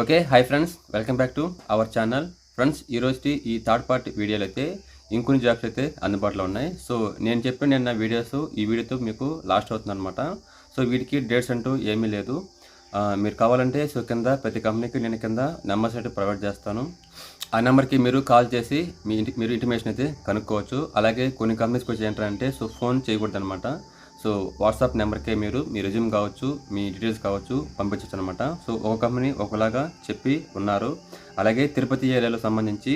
Okay hi friends welcome back to our channel friends ఈరోజు ఈ third part వీడియోలు అయితే ఇంకొన్ని జాబ్స్ అయితే అందుబాటులో ఉన్నాయి. సో నేను చెప్పిన నిన్న వీడియోస్ ఈ వీడియోతో మీకు లాస్ట్ అవుతుంది అనమాట సో వీటికి డేట్స్ అంటూ ఏమీ లేదు. మీరు కావాలంటే సో కింద ప్రతి కంపెనీకి నేను కింద నెంబర్స్ అయితే ప్రొవైడ్ చేస్తాను. ఆ నెంబర్కి మీరు కాల్ చేసి మీ ఇంటి మీరు ఇంటిమేషన్ అయితే కనుక్కోవచ్చు. అలాగే కొన్ని కంపెనీస్కి వచ్చి ఏంటంటే సో ఫోన్ చేయకూడదు అనమాట సో వాట్సాప్ నెంబర్కే మీరు మీ రెజ్యూమ్ కావచ్చు మీ డీటెయిల్స్ కావచ్చు పంపించవచ్చు అనమాట సో ఒక కంపెనీ ఒకలాగా చెప్పి ఉన్నారు. అలాగే తిరుపతి ఏరియాలో సంబంధించి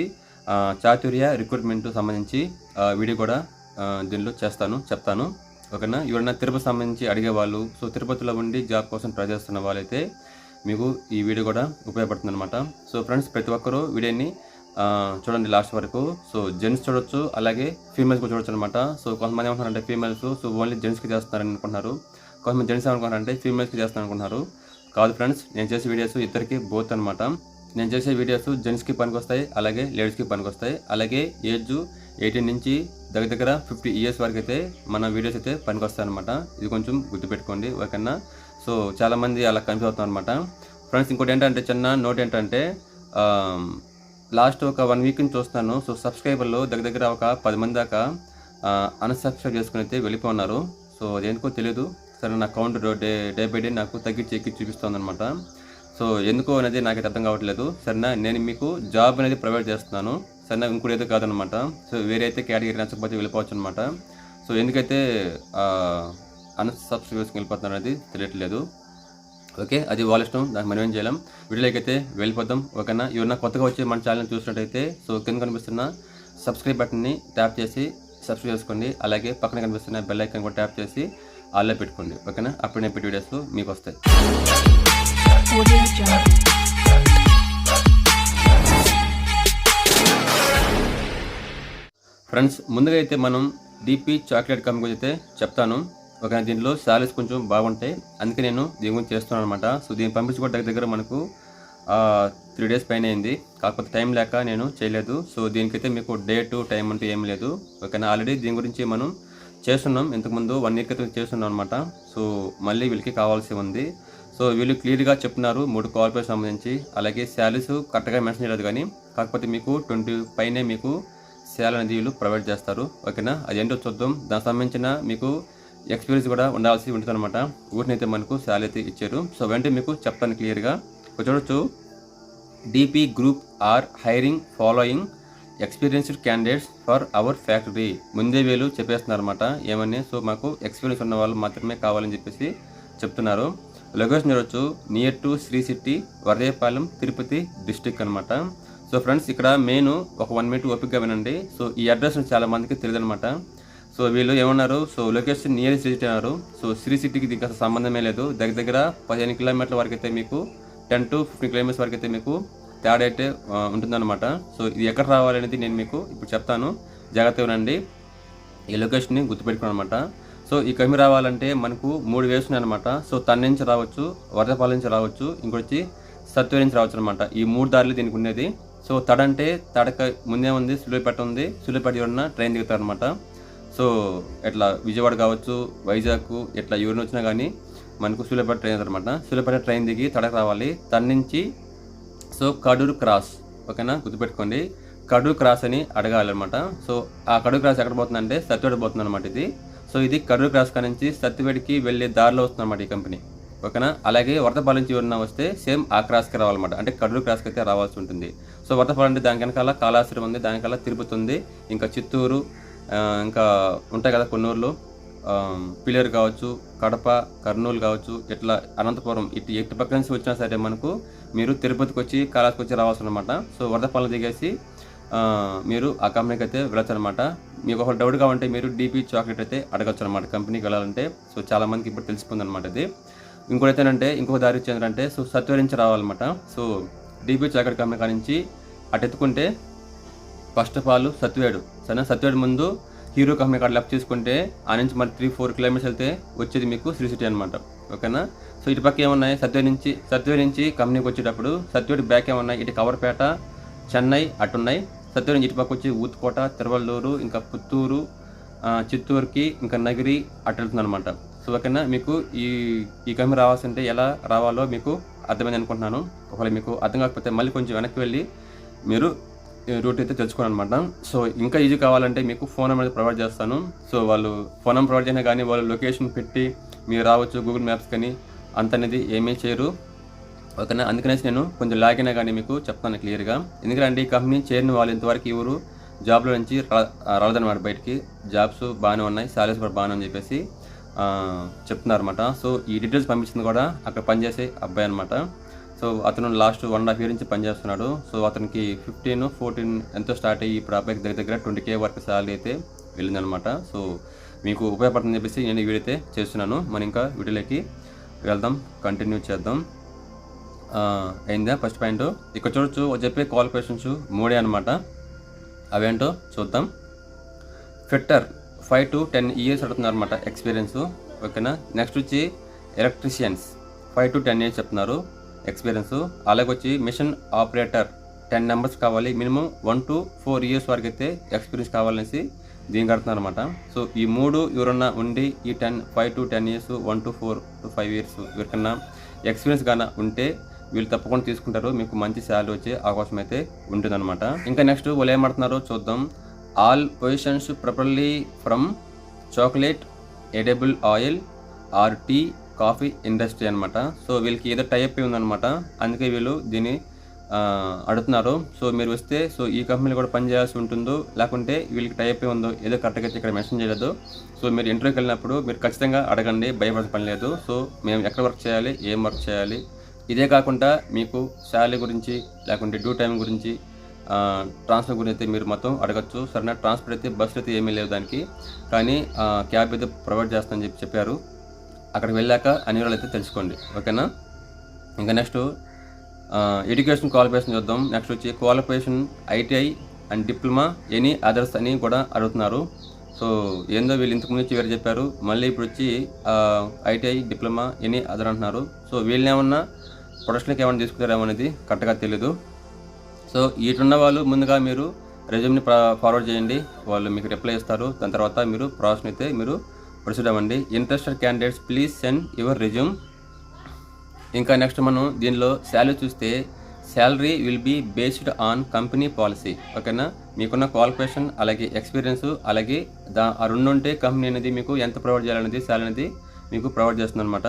చాతుర్య రిక్రూట్మెంట్ సంబంధించి వీడియో కూడా దీనిలో చేస్తాను చెప్తాను. ఓకేనా? ఎవరైనా తిరుపతి సంబంధించి అడిగే వాళ్ళు సో తిరుపతిలో ఉండి జాబ్ కోసం ట్రై చేస్తున్న వాళ్ళైతే మీకు ఈ వీడియో కూడా ఉపయోగపడుతుంది అనమాట సో ఫ్రెండ్స్ ప్రతి ఒక్కరూ వీడియోని చూడండి లాస్ట్ వరకు. సో జెంట్స్ చూడొచ్చు అలాగే ఫీమేల్స్ కూడా చూడొచ్చు అనమాట సో కొంతమంది ఏమంటున్నారంటే ఫీమేల్స్ సో ఓన్లీ జెంట్స్కి చేస్తున్నారని అనుకుంటున్నారు. కొంతమంది జెంట్స్ ఏమనుకుంటారంటే ఫీమేల్స్కి చేస్తాను అనుకుంటున్నారు. కాదు ఫ్రెండ్స్ నేను చేసే వీడియోస్ ఇద్దరికి బోత్ అనమాట నేను చేసే వీడియోస్ జెంట్స్కి పనికొస్తాయి అలాగే లేడీస్కి పనికొస్తాయి. అలాగే ఏజ్ ఎయిటీన్ నుంచి దగ్గర దగ్గర ఫిఫ్టీ ఇయర్స్ వరకు అయితే మన వీడియోస్ అయితే పనికొస్తాయి అనమాట ఇది కొంచెం గుర్తుపెట్టుకోండి ఓకేనా? సో చాలామంది అలా కన్ఫ్యూజ్ అవుతాం అనమాట ఫ్రెండ్స్ ఇంకోటి ఏంటంటే చిన్న నోట్ ఏంటంటే లాస్ట్ ఒక వన్ వీక్ నుంచి చూస్తాను. సో సబ్స్క్రైబర్లు దగ్గర దగ్గర ఒక పది మంది దాకా అన్సబ్స్క్రైబ్ చేసుకుని అయితే వెళ్ళిపోన్నారు. సో అదేందుకో తెలియదు సరే నా count day day by day నాకు తగ్గించి ఎక్కి చూపిస్తుంది అనమాట సో ఎందుకో అనేది నాకైతే అర్థం కావట్లేదు. సరేనా నేను మీకు జాబ్ అనేది ప్రొవైడ్ చేస్తున్నాను. సరేనా ఇంకోటి ఏదో కాదనమాట సో వేరే అయితే కేటగిరీ నచ్చకపోతే వెళ్ళిపోవచ్చు అనమాట సో ఎందుకైతే అన్సబ్స్క్రైబ్ చేసుకుని వెళ్ళిపోతున్నారు అనేది తెలియట్లేదు. ఓకే? అది వాళ్ళ ఇష్టం. దానికి మనం ఏం చేయలేం? వీడియోలోకి అయితే వెళ్ళిపోదాం. ఓకేనా? ఎవరన్నా కొత్తగా వచ్చి మన ఛానల్ చూసినట్టయితే సో కింద కనిపిస్తున్న సబ్స్క్రైబ్ బటన్ని ట్యాప్ చేసి సబ్స్క్రైబ్ చేసుకోండి. అలాగే పక్కన కనిపిస్తున్న బెల్ ఐకాన్ కూడా ట్యాప్ చేసి ఆల్లో పెట్టుకోండి. ఓకేనా? అప్పుడు నేను పెట్టి వీడియోస్ మీకు వస్తాయి. ఫ్రెండ్స్ ముందుగా అయితే మనం డిపి చాక్లెట్ కంపెనీ అయితే చెప్తాను. ఒక దీంట్లో సాలరీస్ కొంచెం బాగుంటాయి. అందుకే నేను దీని గురించి చేస్తున్నాను అనమాట సో దీన్ని పంపించుకోవడం దగ్గర దగ్గర మనకు త్రీ డేస్ పైన అయింది. కాకపోతే టైం లేక నేను చేయలేదు. సో దీనికైతే మీకు డేట్ టైం అంటూ ఏం లేదు. ఓకేనా? ఆల్రెడీ దీని గురించి మనం చేస్తున్నాం. ఇంతకుముందు వన్ ఇయర్ క్రితం చేస్తున్నాం అనమాట సో మళ్ళీ వీళ్ళకి కావాల్సి ఉంది. సో వీళ్ళు క్లియర్గా చెప్తున్నారు మూడు క్వాలిఫైస్ సంబంధించి. అలాగే శాలరీస్ కరెక్ట్గా మెన్షన్ చేయలేదు కానీ కాకపోతే మీకు ట్వంటీ పైనే మీకు శాలరీ అనేది వీళ్ళు ప్రొవైడ్ చేస్తారు. ఓకేనా? అది ఏంటో చూద్దాం. దానికి సంబంధించిన మీకు ఎక్స్పీరియన్స్ కూడా ఉండాల్సి ఉంటుంది అనమాట వీటినైతే మనకు శాలరీ అయితే ఇచ్చారు. సో వెంటనే మీకు చెప్తాను క్లియర్గా. చూడవచ్చు చూడొచ్చు. DP group are hiring following experienced candidates for our factory ముందే వీళ్ళు చెప్పేస్తున్నారు అనమాట ఏమని? సో మాకు ఎక్స్పీరియన్స్ ఉన్న వాళ్ళు మాత్రమే కావాలని చెప్పేసి చెప్తున్నారు. లొకేషన్ చూడొచ్చు. Near to Sri City Varadepalem Tirupati district అనమాట సో ఫ్రెండ్స్ ఇక్కడ మెయిన్ ఒక వన్ మినిట్ ఓపిక్గా వినండి. సో ఈ అడ్రస్ చాలా మందికి తెలియదు అనమాట సో వీళ్ళు ఏమన్నారు? So location near Sri City అన్నారు. సో శ్రీ సిటీకి దీనికి అసలు సంబంధమే లేదు. దగ్గర దగ్గర పదిహేను కిలోమీటర్ల వరకు అయితే మీకు టెన్ టు ఫిఫ్టీన్ కిలోమీటర్స్ వరకు అయితే మీకు తేడా అయితే ఉంటుందన్నమాట. సో ఇది ఎక్కడ రావాలనేది నేను మీకు ఇప్పుడు చెప్తాను. జాగ్రత్తగా వినండి ఈ లొకేషన్ని గుర్తుపెట్టుకున్నాను అనమాట సో ఈ కమి రావాలంటే మనకు మూడు వేస్ అనమాట సో తన నుంచి రావచ్చు వరదపాల నుంచి రావచ్చు ఇంకొచ్చి సత్వరి నుంచి రావచ్చు అనమాట ఈ మూడు దారులు దీనికి ఉండేది. సో తడంటే తడక ముందే ఉంది సులువుపేట ఉంది సులువుపేట ఉన్న ట్రైన్ దిగుతారు అనమాట సో ఇట్లా విజయవాడ కావచ్చు వైజాగ్ ఇట్లా ఎవరిని వచ్చినా కానీ మనకు సులువుపేట ట్రైన్ అనమాట సులువుపేట ట్రైన్ దిగి తడక రావాలి. తన నుంచి సో కడూరు క్రాస్ ఓకేనా? గుర్తుపెట్టుకోండి. కడూరు క్రాస్ అని అడగాలన్నమాట. సో ఆ కడూరు క్రాస్ ఎక్కడ పోతుందంటే సత్యవేడ పోతుంది అనమాట ఇది. సో ఇది కడూరు క్రాస్ కా నుంచి సత్యవేడికి వెళ్ళే దారిలో వస్తుంది అనమాట ఈ కంపెనీ ఓకేనా? అలాగే వరదపాలెం నుంచి ఎవరన్నా వస్తే సేమ్ ఆ క్రాస్కి రావాలన్నమాట. అంటే కడూరు క్రాస్కి అయితే రావాల్సి ఉంటుంది. సో వరదపాలెం అంటే దాని వెనకాల కాళాశ్రం ఉంది దానికల్లా తిరుపతి ఉంది ఇంకా చిత్తూరు ఇంకా ఉంటాయి కదా కొన్ని ఊర్లు పిల్లర్ కావచ్చు కడప కర్నూలు కావచ్చు ఇట్లా అనంతపురం ఇటు ఎటు పక్క నుంచి వచ్చినా సరే మనకు మీరు తిరుపతికి వచ్చి కాళాస్కి వచ్చి రావాల్సి అనమాట సో వరదపాలన దిగేసి మీరు ఆ కంపెనీకి అయితే వెళ్ళొచ్చు అనమాట మీకు ఒక డౌట్గా ఉంటే మీరు డీపీ చాక్లెట్ అయితే అడగచ్చు అనమాట కంపెనీకి వెళ్ళాలంటే. సో చాలామందికి ఇప్పుడు తెలిసిపోయింది అనమాట ఇది. ఇంకోటి ఏంటంటే ఇంకొక దారి వచ్చేందంటే సో సత్వరించి రావాలన్నమాట. సో డీపీ చాక్లెట్ కంపెనీ కాడ నుంచి అటు ఎత్తుకుంటే ఫస్ట్ ఆఫ్ ఆల్ సత్వేడు సరే సత్వేడు ముందు హీరో కంపెనీ కాడ లెఫ్ట్ చేసుకుంటే ఆ నుంచి మళ్ళీ త్రీ ఫోర్ కిలోమీటర్స్ వెళ్తే వచ్చేది మీకు శ్రీ సిటీ అనమాట ఓకేనా? సో ఇటు పక్క ఏమున్నాయి? సత్వే నుంచి సత్వే నుంచి కంపెనీకి వచ్చేటప్పుడు సత్వేడు బ్యాక్ ఏమన్నాయి? ఇటు కవర్పేట చెన్నై అటున్నాయి. సత్వే నుంచి ఇటు పక్క వచ్చి ఊత్కోట తిరువల్లూరు ఇంకా పుత్తూరు చిత్తూరుకి ఇంకా నగిరి అటు వెళ్తుందనమాట సో ఓకేనా? మీకు ఈ ఈ కంపెనీ రావాల్సింటే ఎలా రావాలో మీకు అర్థమైంది అనుకుంటున్నాను. ఒకవేళ మీకు అర్థం కాకపోతే మళ్ళీ కొంచెం వెనక్కి వెళ్ళి మీరు రూట్ అయితే తెలుసుకోండి అనమాట సో ఇంకా ఈజీ కావాలంటే మీకు ఫోన్ నెంబర్ ప్రొవైడ్ చేస్తాను. సో వాళ్ళు ఫోన్ నెంబర్ ప్రొవైడ్ చేసినా కానీ వాళ్ళు లొకేషన్ పెట్టి మీరు రావచ్చు గూగుల్ మ్యాప్స్ కానీ అంత అనేది ఏమీ చేయరు. ఓకేనా? అందుకనేసి నేను కొంచెం లాగినా కానీ మీకు చెప్తాను క్లియర్గా ఎందుకంటే ఈ కంపెనీ చేరిన వాళ్ళు ఇంతవరకు ఎవరు జాబ్లో నుంచి రా- రాలేదన్నమాట బయటికి. జాబ్స్ బాగానే ఉన్నాయి సాలరీస్ కూడా బాగానే అని చెప్పేసి చెప్తున్నారు అనమాట సో ఈ డీటెయిల్స్ పంపించింది కూడా అక్కడ పనిచేసే అబ్బాయి అనమాట సో అతను last one and half year నుంచి పనిచేస్తున్నాడు. సో అతనికి ఫిఫ్టీన్ ఫోర్టీన్ ఎంతో స్టార్ట్ అయ్యి ఇప్పుడు అబ్బాయికి దగ్గర దగ్గర ట్వంటీ కే వరకు శాలరీ అయితే వెళ్ళిందనమాట సో మీకు ఉపయోగపడుతుందని చెప్పేసి నేను వీడైతే వీడియో అయితే చేస్తున్నాను. మనం ఇంకా వీడియోలోకి వెళ్దాం కంటిన్యూ చేద్దాం. అయిందా ఫస్ట్ పాయింట్? ఇక్కడ చూడొచ్చు చెప్పే క్వాలిఫికేషన్స్ మూడే అనమాట అవేంటో చూద్దాం. Fitter five to ten years అడుగుతున్నారు అనమాట ఎక్స్పీరియన్స్. ఓకేనా? నెక్స్ట్ వచ్చి electricians five to ten years చెప్తున్నారు. ఎక్స్పీరియన్స్. అలాగే వచ్చి మిషన్ ఆపరేటర్ టెన్ నెంబర్స్ కావాలి. Minimum one to four years వరకు అయితే ఎక్స్పీరియన్స్ కావాలనేసి దీనికి కడుతున్నారు అనమాట సో ఈ మూడు ఎవరన్నా ఉండి ఈ ten five to ten years one to four to five years ఎవరికన్నా ఎక్స్పీరియన్స్ కానీ ఉంటే వీళ్ళు తప్పకుండా తీసుకుంటారు. మీకు మంచి శాలరీ వచ్చే అవకాశం అయితే ఉంటుందన్నమాట. ఇంకా నెక్స్ట్ వాళ్ళు ఏమడుతున్నారో చూద్దాం. All positions properly from chocolate edible oil or tea coffee industry అనమాట సో వీళ్ళకి ఏదో టైప్ ఉందనమాట అందుకే వీళ్ళు దీన్ని అడుగుతున్నారు సో మీరు వస్తే సో ఈ కంపెనీలో కూడా పని చేయాల్సి ఉంటుందో లేకుంటే వీళ్ళకి టైప్ ఉందో ఏదో కరెక్ట్గా అయితే ఇక్కడ మెన్షన్ చేయలేదు. సో మీరు ఇంటర్వ్యూకి వెళ్ళినప్పుడు మీరు ఖచ్చితంగా అడగండి భయపడాల్సిన పని లేదు. సో మేము ఎక్కడ వర్క్ చేయాలి ఏం వర్క్ చేయాలి? ఇదే కాకుండా మీకు శాలరీ గురించి లేకుంటే డ్యూ టైం గురించి ట్రాన్స్ఫర్ గురించి అయితే మీరు మొత్తం అడగచ్చు. సరైన? ట్రాన్స్ఫర్ అయితే బస్సులు అయితే ఏమీ లేవు దానికి. కానీ క్యాబ్ అయితే ప్రొవైడ్ చేస్తామని చెప్పి చెప్పారు. అక్కడికి వెళ్ళాక అన్ని వివరాలు అయితే తెలుసుకోండి. ఓకేనా? ఇంకా నెక్స్ట్ ఎడ్యుకేషన్ క్వాలిఫికేషన్ చూద్దాం. నెక్స్ట్ వచ్చి qualification ITI and diploma any others అని కూడా అడుగుతున్నారు. సో ఏందో వీళ్ళు ఇంతకు ముందు వచ్చి వేరే చెప్పారు. మళ్ళీ ఇప్పుడు వచ్చి ఐటీఐ డిప్లొమా ఎనీ అదర్ అంటున్నారు. సో వీళ్ళని ఏమన్నా ప్రొడక్షన్కి ఏమైనా తీసుకుంటారేమో అనేది కరెక్ట్గా తెలీదు. సో ఇటున్న వాళ్ళు ముందుగా మీరు రెజ్యూమ్ని ఫార్వర్డ్ చేయండి. వాళ్ళు మీకు రిప్లై ఇస్తారు. దాని తర్వాత మీరు ప్రాసెస్ అయితే మీరు ప్రొసీడ్ అవ్వండి interested candidates please send your resume ఇంకా నెక్స్ట్ మనం దీనిలో శాలరీ చూస్తే salary will be based on company policy ఓకేనా మీకున్న క్వాలిఫికేషన్ అలాగే ఎక్స్పీరియన్స్ అలాగే దా ఆ రెండు ఉంటే కంపెనీ అనేది మీకు ఎంత ప్రొవైడ్ చేయాలనేది శాలరీ అనేది మీకు ప్రొవైడ్ చేస్తుంది అనమాట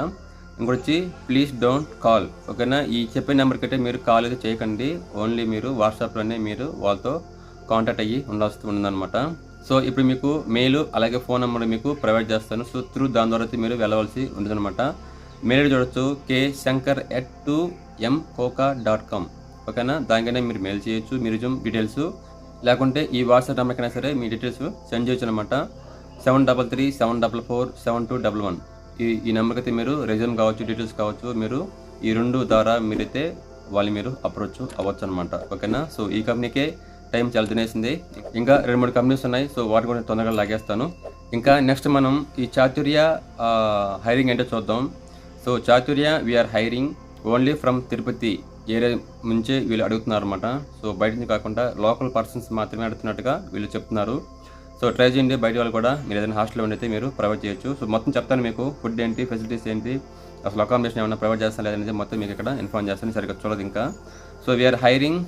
ఇంకొచ్చి ప్లీజ్ డోంట్ కాల్ ఓకేనా ఈ చెప్పే నెంబర్కి అయితే మీరు కాల్ అయితే చేయకండి. ఓన్లీ మీరు వాట్సాప్లోనే మీరు వాళ్ళతో కాంటాక్ట్ అయ్యి ఉండాల్సి ఉందన్నమాట సో ఇప్పుడు మీకు మెయిల్ అలాగే ఫోన్ నెంబర్ మీకు ప్రొవైడ్ చేస్తాను. సో త్రూ దాని ద్వారా అయితే మీరు వెళ్ళవలసి ఉంటుందన్నమాట. మెయిల్ చూడొచ్చు K Shankar at two M koka dot com ఓకేనా? దానికైనా మీరు మెయిల్ చేయొచ్చు మీ రిజ్యూమ్ డీటెయిల్స్ లేకుంటే ఈ వాట్సాప్ నెంబర్కైనా సరే మీ డీటెయిల్స్ సెండ్ చేయొచ్చు అనమాట seven double three seven double four seven two double one ఈ ఈ నెంబర్కి అయితే మీరు రెజ్యూమ్ కావచ్చు డీటెయిల్స్ కావచ్చు మీరు ఈ రెండు ద్వారా మీరైతే వాళ్ళు మీరు అప్రోచ్ అవ్వచ్చు అనమాట ఓకేనా? సో ఈ కంపెనీకే టైం చాలా తినేసింది. ఇంకా రెండు మూడు కంపెనీస్ ఉన్నాయి సో వాటి కూడా తొందరగా లాగేస్తాను. ఇంకా నెక్స్ట్ మనం ఈ చాతుర్య హైరింగ్ ఏంటో చూద్దాం. So Chaturya we are hiring only from Tirupati area నుంచే వీళ్ళు అడుగుతున్నారు అనమాట సో బయట నుంచి కాకుండా లోకల్ పర్సన్స్ మాత్రమే అడుగుతున్నట్టుగా వీళ్ళు చెప్తున్నారు. సో ట్రై చేయండి బయట వాళ్ళు కూడా మీరు ఏదైనా హాస్టల్లో ఉండి అయితే మీరు ప్రొవైడ్ చేయొచ్చు. సో మొత్తం చెప్తాను మీకు ఫుడ్ ఏంటి ఫెసిలిటీస్ ఏంటి అసలు అకామిడేషన్ ఏమైనా ప్రొవైడ్ చేస్తాను లేదనేది మొత్తం మీకు ఇక్కడ ఇన్ఫార్మ్ చేస్తాను సరిగ్గా చూడదు ఇంకా. So we are hiring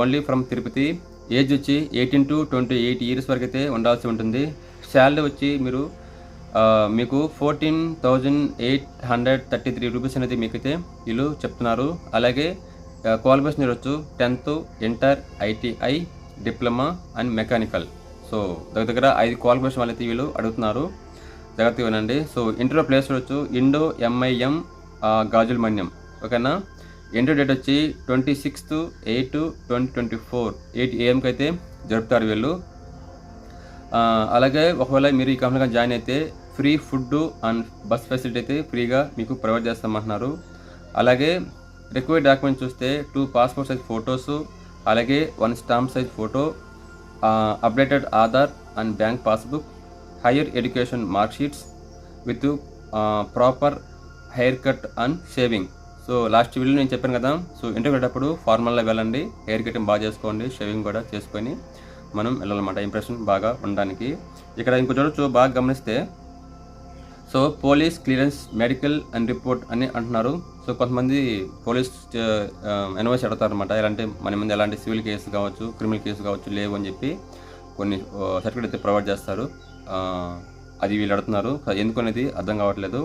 only from Tirupati age వచ్చి eighteen to twenty eight years వరకు అయితే ఉండాల్సి ఉంటుంది. శాలరీ వచ్చి మీరు మీకు fourteen thousand eight hundred thirty three rupees అనేది మీకైతే వీళ్ళు చెప్తున్నారు. అలాగే క్వాలిఫికేషన్ చూడొచ్చు tenth inter ITI diploma and mechanical. So దగ్గర దగ్గర ఐదు క్వాలిఫికేషన్ వాళ్ళైతే వీళ్ళు అడుగుతున్నారు. జాగ్రత్తగా వినండి. సో ఇంటర్లో ప్లేస్ చూడొచ్చు. ఇండో ఎంఐఎం గాజుల్ మన్యం. ఓకేనా? ఎంట్రీ డేట్ వచ్చి twenty sixth eight twenty twenty four. Eight ఏఎంకి అయితే జరుపుతారు వీళ్ళు. అలాగే ఒకవేళ మీరు ఈ కంపెనీగా జాయిన్ అయితే free food and bus facility అయితే ఫ్రీగా మీకు ప్రొవైడ్ చేస్తామంటున్నారు. అలాగే రిక్వైర్డ్ డాక్యుమెంట్స్ చూస్తే టూ పాస్పోర్ట్ సైజ్ ఫొటోస్ అలాగే one stamp size photo updated Aadhaar and bank passbook higher education mark sheets with proper hair cut and shaving. So last video నేను చెప్పాను కదా సో ఇంటర్వ్యూ వెళ్ళేటప్పుడు ఫార్మల్గా వెళ్ళండి hair cutting బాగా చేసుకోండి shaving కూడా చేసుకొని మనం వెళ్ళాలన్నమాట ఇంప్రెషన్ బాగా ఉండడానికి. ఇక్కడ ఇంకో చూడొచ్చు బాగా గమనిస్తే so police clearance medical and report అని అంటున్నారు. సో కొంతమంది పోలీస్ ఎన్వైస్ అడతారు అనమాట ఎలాంటి మన ముందు ఎలాంటి సివిల్ కేసు కావచ్చు క్రిమినల్ కేసు కావచ్చు లేవు అని చెప్పి కొన్ని సర్టిఫికేట్ అయితే ప్రొవైడ్ చేస్తారు. అది వీళ్ళు అడుగుతున్నారు. ఎందుకు అనేది అర్థం కావట్లేదు.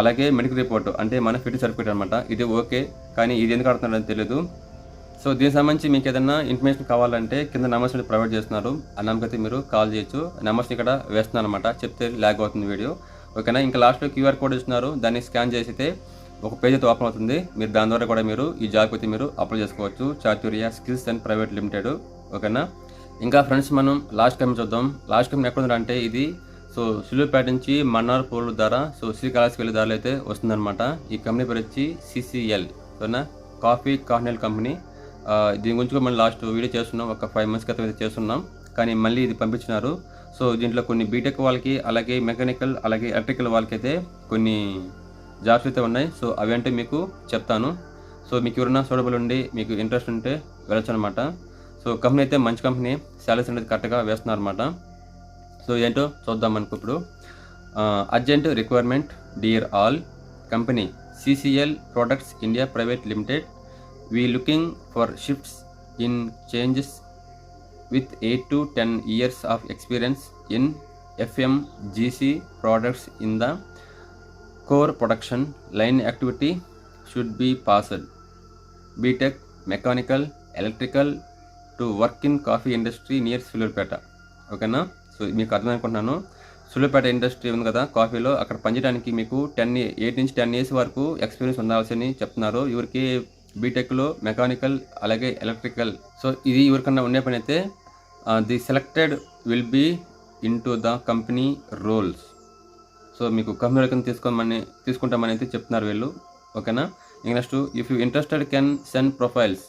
అలాగే మెడికల్ రిపోర్ట్ అంటే మన ఫిట్ సర్టిఫికేట్ అనమాట ఇది ఓకే కానీ ఇది ఎందుకు ఆడుతున్నాడని తెలియదు సో దీనికి సంబంధించి మీకు ఏదైనా ఇన్ఫర్మేషన్ కావాలంటే కింద నెంబర్స్ ప్రొవైడ్ చేస్తున్నారు. ఆ నెంబర్కి మీరు కాల్ చేయొచ్చు. నెంబర్స్ ఇక్కడ వేస్తున్నాను అనమాట చెప్తే ల్యాగ్ అవుతుంది వీడియో. ఓకేనా? ఇంకా లాస్ట్లో క్యూఆర్ కోడ్ ఇస్తున్నారు. దాన్ని స్కాన్ చేసితే ఒక పేజ్ అయితే ఓపెన్ అవుతుంది. మీరు దాని ద్వారా కూడా మీరు ఈ జాబ్ అయితే మీరు అప్లై చేసుకోవచ్చు. Chaturya skills and private limited. ఓకేనా? ఇంకా ఫ్రెండ్స్ మనం లాస్ట్ టైం చూద్దాం. లాస్ట్ టైం ఎక్కడ ఉందంటే ఇది సో సులువుపేట నుంచి మన్నార్ పోలు ధర సో శ్రీకాళహస్తి వెళ్ళే దారిలో అయితే వస్తుందన్నమాట. ఈ కంపెనీ పేరు వచ్చి సిసిఎల్ ఓకేనా కాఫీ కార్నెల్ కంపెనీ. దీని గురించి కూడా మనం లాస్ట్ వీడియో చేస్తున్నాం ఒక ఫైవ్ మంత్స్ క్రితం అయితే చేస్తున్నాం. కానీ మళ్ళీ ఇది పంపించినారు. సో దీంట్లో కొన్ని బీటెక్ వాళ్ళకి అలాగే మెకానికల్ అలాగే ఎలక్ట్రికల్ వాళ్ళకి అయితే కొన్ని జాబ్స్ అయితే ఉన్నాయి. సో అవి అంటే మీకు చెప్తాను. సో మీకు ఎవరైనా సూటబుల్ ఉండి మీకు ఇంట్రెస్ట్ ఉంటే వెళ్ళొచ్చు అనమాట సో కంపెనీ అయితే మంచి కంపెనీ. శాలరీస్ అనేది కరెక్ట్గా వేస్తున్నారు అనమాట సో ఏంటో చూద్దాం మనకు ఇప్పుడు. Urgent requirement dear all company CCL products India private limited we looking for shifts in changes with eight to ten years of experience in FM GC products in the core production line activity should be passed BTech mechanical electrical to work in coffee industry near Sullurpeta ఓకేనా so మీకు అర్థం అనుకుంటున్నాను Sullurpeta industry ఉంది కదా కాఫీలో అక్కడ పనిచేయడానికి మీకు టెన్ ఎయిట్ నుంచి టెన్ ఇయర్స్ వరకు ఎక్స్పీరియన్స్ ఉండాల్సి చెప్తున్నారు. ఇవరికి బీటెక్లో మెకానికల్ అలాగే ఎలక్ట్రికల్. సో ఇది ఎవరికన్నా ఉండే పని అయితే the selected will be in to the company rolls. So మీకు కంపెనీలకి తీసుకోమని తీసుకుంటామని అయితే చెప్తున్నారు వీళ్ళు. ఓకేనా? ఇంక next if you interested can send profiles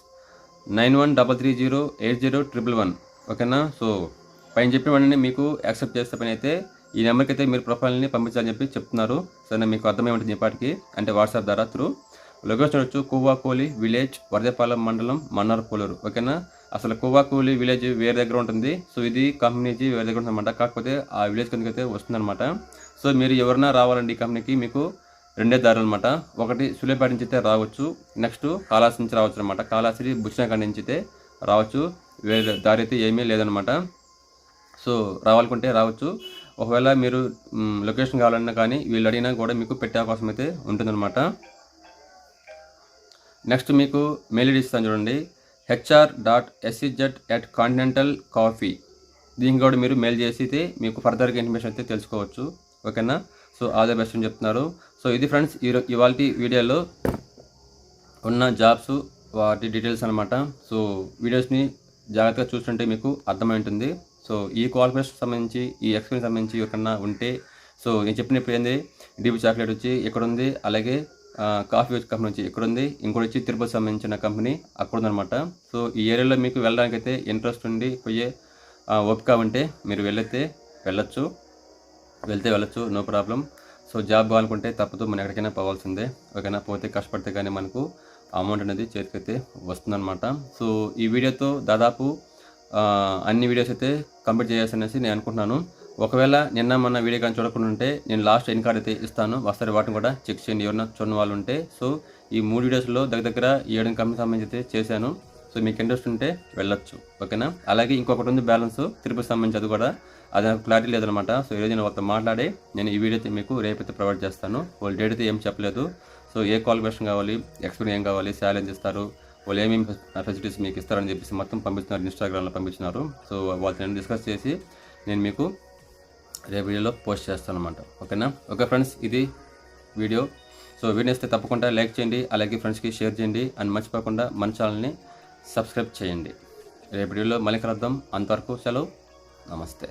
nine one double three zero eight zero triple one. ఓకేనా? సో పైన చెప్పినవన్నీ మీకు యాక్సెప్ట్ చేస్తే పని అయితే ఈ నెంబర్కి అయితే మీరు ప్రొఫైల్ని పంపించాలని చెప్పి చెప్తున్నారు. సరే మీకు అర్థమేమిటి చెప్పాటికి అంటే వాట్సాప్ ద్వారా త్రూ. లొకేషన్ వచ్చు కువ్వాకోలి విలేజ్ వరదపాలెం మండలం మన్నార్ పోలూరు ఓకేనా? అసలు కువ్వాకోలి విలేజ్ వేరే దగ్గర ఉంటుంది. సో ఇది కంపెనీకి వేరే దగ్గర ఉంటుందన్నమాట. కాకపోతే ఆ విలేజ్ కిందకి అయితే వస్తుందన్నమాట. సో మీరు ఎవరైనా రావాలండి ఈ కంపెనీకి మీకు రెండే దారులు అనమాట ఒకటి సులేపేట నుంచి అయితే రావచ్చు. నెక్స్ట్ కాళాసి నుంచి రావచ్చు అనమాట కాళాసి బుచ్చినాకాడ నుంచి అయితే రావచ్చు. వేరే దారి అయితే ఏమీ లేదనమాట సో రావాలనుకుంటే రావచ్చు. ఒకవేళ మీరు లొకేషన్ కావాలన్నా కానీ వీళ్ళు అడిగినా కూడా మీకు పెట్టే అవకాశం అయితే ఉంటుందన్నమాట. నెక్స్ట్ మీకు మెయిల్ ఐడి ఇస్తాను చూడండి. HR dot SEZ at continental coffee. దీనికి కూడా మీరు మెయిల్ చేసితే మీకు ఫర్దర్గా ఇన్ఫర్మేషన్ అయితే తెలుసుకోవచ్చు. ఓకేనా? సో ఆల్ ద బెస్ట్ అని చెప్తున్నారు. సో ఇది ఫ్రెండ్స్ ఇవాళ వీడియోలో ఉన్న జాబ్స్ వాటి డీటెయిల్స్ అనమాట సో వీడియోస్ని జాగ్రత్తగా చూస్తుంటే మీకు అర్థమై ఉంటుంది. సో ఈ క్వాలిఫికేషన్ సంబంధించి ఈ ఎక్స్పీరియన్స్ సంబంధించి ఎవరికన్నా ఉంటే సో నేను చెప్పినప్పుడు ఏంది? డీబీ చాక్లెట్ వచ్చి ఎక్కడ ఉంది అలాగే కాఫీ వచ్చి కంపెనీ వచ్చి ఎక్కడ ఉంది ఇంకోటి వచ్చి తిరుపతి సంబంధించిన కంపెనీ అక్కడ ఉందన్నమాట. సో ఈ ఏరియాలో మీకు వెళ్ళడానికి అయితే ఇంట్రెస్ట్ ఉండి పోయే ఓపిక ఉంటే మీరు వెళ్ళైతే వెళ్ళొచ్చు. వెళ్తే వెళ్ళొచ్చు నో ప్రాబ్లం. సో జాబ్ కావాలనుకుంటే తప్పదు మనం ఎక్కడికైనా పోవాల్సిందే. ఓకేనా పోతే కష్టపడితే కానీ మనకు అమౌంట్ అనేది చేతికైతే వస్తుందన్నమాట. సో ఈ వీడియోతో దాదాపు అన్ని వీడియోస్ అయితే కంప్లీట్ చేయాల్సి అనేసి నేను అనుకుంటున్నాను. ఒకవేళ నిన్న మన వీడియో కానీ చూడకుండా ఉంటే నేను లాస్ట్ ఎన్ కార్డ్ అయితే ఇస్తాను. ఒకసారి వాటిని కూడా చెక్ చేయండి. ఎవరైనా చూడని వాళ్ళు ఉంటే. సో ఈ మూడు వీడియోస్లో దగ్గర దగ్గర ఏడు కంపెనీ సంబంధించి అయితే చేశాను. సో మీకు ఇంట్రెస్ట్ ఉంటే వెళ్ళొచ్చు. ఓకేనా? అలాగే ఇంకొకటి ఉంది బ్యాలెన్స్. తిరుపతి సంబంధించి అది కూడా. అది నాకు క్లారిటీ లేదనమాట. సో ఈరోజు నేను వాళ్ళతో మాట్లాడి నేను ఈ వీడియో అయితే మీకు రేపైతే ప్రొవైడ్ చేస్తాను. వాళ్ళు డేట్ అయితే ఏం చెప్పలేదు. సో ఏ క్వాలిఫికేషన్ కావాలి? ఎక్స్పీరియన్స్ ఏం కావాలి? శాలరీ ఇస్తారు? వాళ్ళు ఏమేమి ఫెసిలిటీస్ మీకు ఇస్తారని చెప్పేసి మొత్తం పంపిస్తున్నారు ఇన్స్టాగ్రామ్లో పంపించినారు. సో వాళ్ళతో నేను డిస్కస్ చేసి నేను మీకు రేపు వీడియోలో పోస్ట్ చేస్తాను అనమాట ఓకేనా? ఓకే ఫ్రెండ్స్ ఇది వీడియో. సో వీడియో ఇస్తే తప్పకుండా లైక్ చేయండి అలాగే ఫ్రెండ్స్కి షేర్ చేయండి అండ్ మర్చిపోకుండా మన ఛానల్ని సబ్స్క్రైబ్ చేయండి. రేపు వీడియోలో మళ్ళీ కలుద్దాం. అంతవరకు సెలవు. నమస్తే.